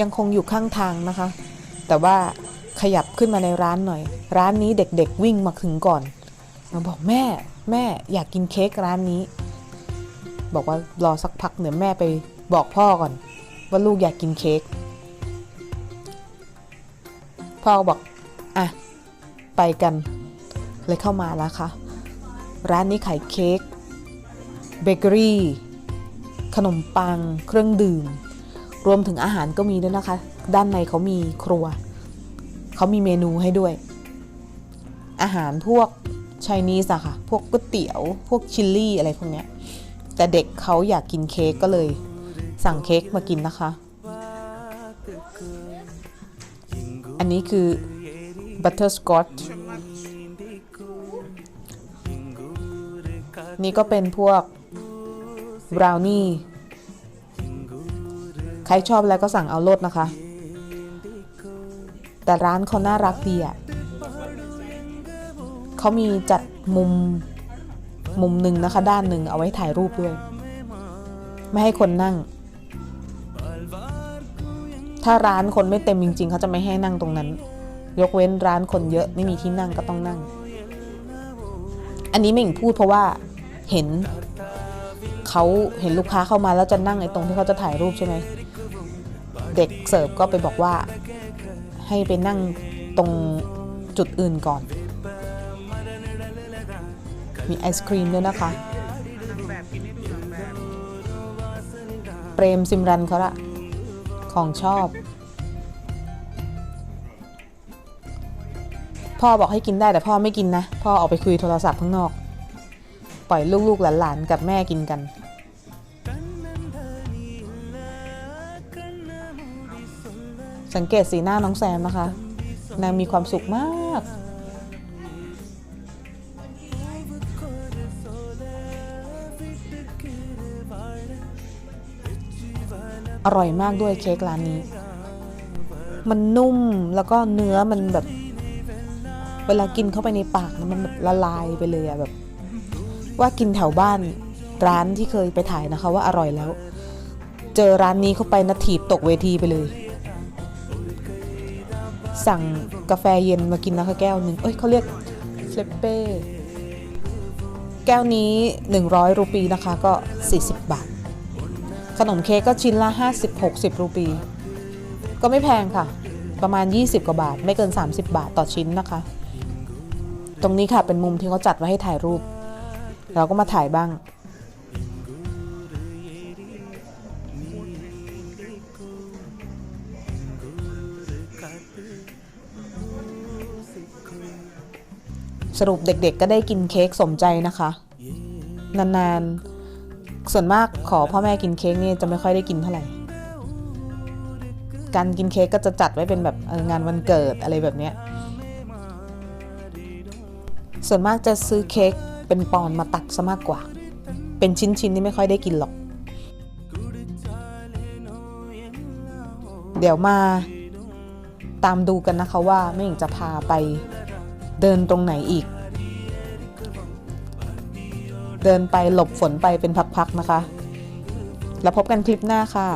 ยังคงอยู่ข้างทางนะคะ แต่ว่าขยับขึ้นมาในร้านหน่อย ร้านนี้เด็กๆวิ่งมาถึงก่อนมาบอกแม่แม่อยากกินเค้กร้านนี้ บอกว่ารอสักพักเดี๋ยวแม่ไปบอกพ่อก่อน ว่าลูกอยากกินเค้กพ่อก็บอกอะไปกันเลยเข้ามาแล้วค่ะ ร้านนี้ขายเค้กเบเกอรี่ ขนมปัง เครื่องดื่ม รวมถึงอาหารก็มีด้วยนะคะ ด้านในเขามีครัว เขามีเมนูให้ด้วย อาหารพวกไชนีสอะค่ะ พวกก๋วยเตี๋ยว พวกชิลลี่อะไรพวกเนี้ย แต่เด็กเขาอยากกินเค้กก็เลย สั่งเค้กมากินนะคะ อันนี้คือบัตเตอร์สกอตนี่ก็เป็นพวกบราวนี่ ใครชอบแล้วก็สั่งเอาโลดนะคะ แต่ร้านเขาน่ารักดีอะ่ะเขามีจัดมุมมุมหนึ่งนะคะ ด้านหนึ่งเอาไว้ถ่ายรูปด้วย ไม่ให้คนนั่ง ถ้าร้านคนไม่เต็มจริง ๆเขาจะไม่ให้นั่งตรงนั้น ยกเว้นร้านคนเยอะไม่มีที่นั่งก็ต้องนั่ง อันนี้ไม่หญิงพูดเพราะว่าเห็นเขาเห็นลูกค้าเข้ามาแล้วจะนั่งไอ้ตรงที่เขาจะถ่ายรูปใช่ไหม เด็กเสิร์ฟก็ไปบอกว่าให้ไปนั่งตรงจุดอื่นก่อน มีไอศครีมด้วยนะคะ เปรมซิมรันเขาละของชอบ พ่อบอกให้กินได้แต่พ่อไม่กินนะ พ่อออกไปคุยโทรศัพท์ข้างนอก ปล่อยลูกๆหลานๆกับแม่กินกัน สังเกตสีหน้าน้องแซมนะคะ นางมีความสุขมาก อร่อยมากด้วยเค้กร้านนี้ มันนุ่มแล้วก็เนื้อมันแบบ เวลากินเข้าไปในปากนะมันแบบละลายไปเลยอะแบบ ว่ากินแถวบ้านร้านที่เคยไปถ่ายนะคะ ว่าอร่อยแล้ว เจอร้านนี้เข้าไปนะถีบตกเวทีไปเลย สั่งกาแฟเย็นมากินนะคะแก้วหนึ่งเอ้ยเขาเรียกเฟลเป้แก้วนี้ 100 รูปีนะคะก็ 40 บาท ขนมเค้กก็ชิ้นละ 50-60 รูปี ก็ไม่แพงค่ะ ประมาณ 20 กว่าบาท ไม่เกิน 30 บาทต่อชิ้นนะคะ ตรงนี้ค่ะเป็นมุมที่เขาจัดไว้ให้ถ่ายรูป เราก็มาถ่ายบ้าง สรุปเด็กๆ ก็ได้กินเค้กสมใจนะคะ นานๆ ส่วนมากขอพ่อแม่กินเค้กนี่จะไม่ค่อยได้กินเท่าไหร่ การกินเค้กก็จะจัดไว้เป็นแบบงานวันเกิดอะไรแบบเนี้ยส่วนมากจะซื้อเค้กเป็นปอนมาตัดซะมากกว่า เป็นชิ้นๆนี่ไม่ค่อยได้กินหรอก เดี๋ยวมาตามดูกันนะคะว่าแม่หญิงจะพาไป เดินตรงไหนอีก เดินไปหลบฝนไปเป็นพักๆนะคะ แล้วพบกันคลิปหน้าค่ะ